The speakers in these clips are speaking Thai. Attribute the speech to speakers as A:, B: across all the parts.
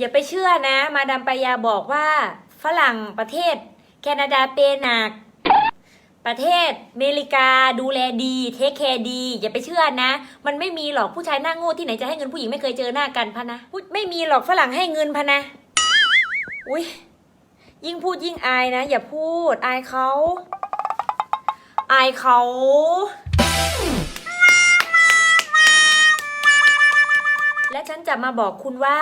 A: อย่าไปเชื่อนะ มาดามปายาบอกว่า ฝรั่งประเทศ แคนาดาเปย์หนัก ประเทศอเมริกาดูแลดี เทคแคร์ดี อย่าไปเชื่อนะ มันไม่มีหรอกผู้ชายหน้าโง่ที่ไหนจะให้เงินผู้หญิงไม่เคยเจอหน้ากันพะนะไม่มีหรอกฝรั่งให้เงินพะนะ อุ้ยยิ่งพูดยิ่งอายนะ อย่าพูดอายเขาอายเขาและฉันจะมาบอกคุณว่า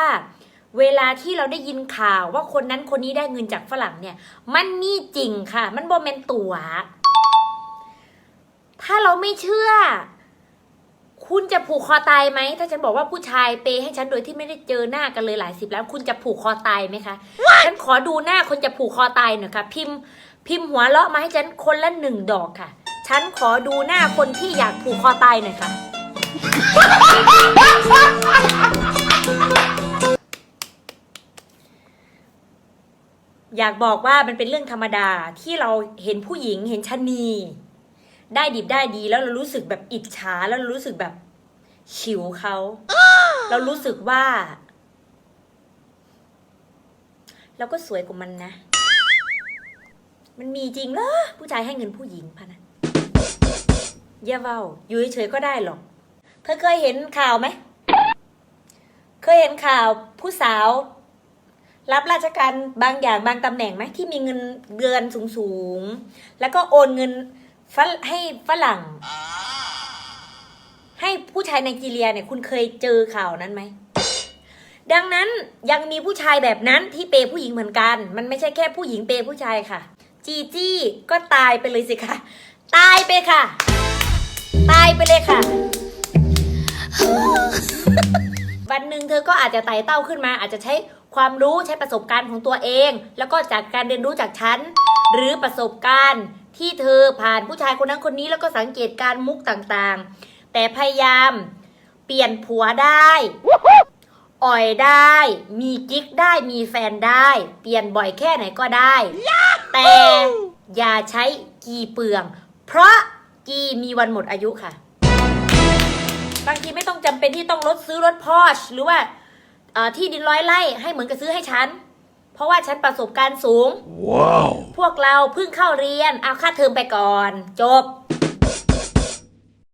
A: เวลาที่เราได้ยินข่าวว่าคนนั้นคนนี้ได้เงินจากฝรั่งเนี่ย มันมีจริงค่ะ มันโบเมนตัว ถ้าเราไม่เชื่อ คุณจะผูกคอตายไหม ถ้าฉันบอกว่าผู้ชายเปย์ให้ฉันโดยที่ไม่ได้เจอหน้ากันเลยหลายสิบแล้ว คุณจะผูกคอตายไหมคะ ฉันขอดูหน้าคนจะผูกคอตายหน่อยค่ะ พิมพ์พิมพ์หัวเราะมาให้ฉันคนละหนึ่งดอกค่ะ ฉันขอดูหน้าคนที่อยากผูกคอตายหน่อยค่ะ อยากบอกว่ามันเป็นเรื่องธรรมดาที่เราเห็นผู้หญิงเห็นชะนี ได้ดิบได้ดีแล้วเรารู้สึกแบบอิจฉาแล้วเรารู้สึกแบบฉิวเขา เรารู้สึกว่าเราก็สวยกว่ามันนะ มันมีจริงเหรอผู้ชายให้เงินผู้หญิงพะนะอย่าเว้าอยู่เฉยๆก็ได้หรอก เธอเคยเห็นข่าวไหม เคยเห็นข่าวผู้สาว รับราชการบางอย่างบางตำแหน่งไหมที่มีเงินเดือนสูงๆ แล้วก็โอนเงินฝรให้ฝรั่ง ให้ผู้ชายไนจีเรียเนี่ย คุณเคยเจอข่าวนั้นไหม ดังนั้นยังมีผู้ชายแบบนั้นที่เปย์ผู้หญิงเหมือนกัน มันไม่ใช่แค่ผู้หญิงเปย์ผู้ชายค่ะ จีจี้ก็ตายไปเลยสิคะตายไปค่ะ ตายไปเลยค่ะ วันหนึ่งเธอก็อาจจะไต่เต้าขึ้นมา อาจจะใช้ความรู้ใช้ประสบการณ์ของตัวเอง แล้วก็จากการเรียนรู้จากฉันหรือประสบการณ์ที่เธอผ่านผู้ชายคนนั้นคนนี้แล้วก็สังเกตการมุกต่างๆ แต่พยายามเปลี่ยนผัวได้ อ่อยได้ มีกิ๊กได้มีแฟนได้ เปลี่ยนบ่อยแค่ไหนก็ได้ แต่อย่าใช้กีเปลือง เพราะกีมีวันหมดอายุค่ะ บางทีไม่ต้องจำเป็นที่ต้องรถซื้อรถพอชหรือว่าเอ่อที่ดินร้อยไร่ให้เหมือนกับซื้อให้ฉัน เพราะว่าฉันประสบการณ์สูง
B: Wow.
A: พวกเราเพิ่งเข้าเรียนเอาค่าเทอมไปก่อน จบ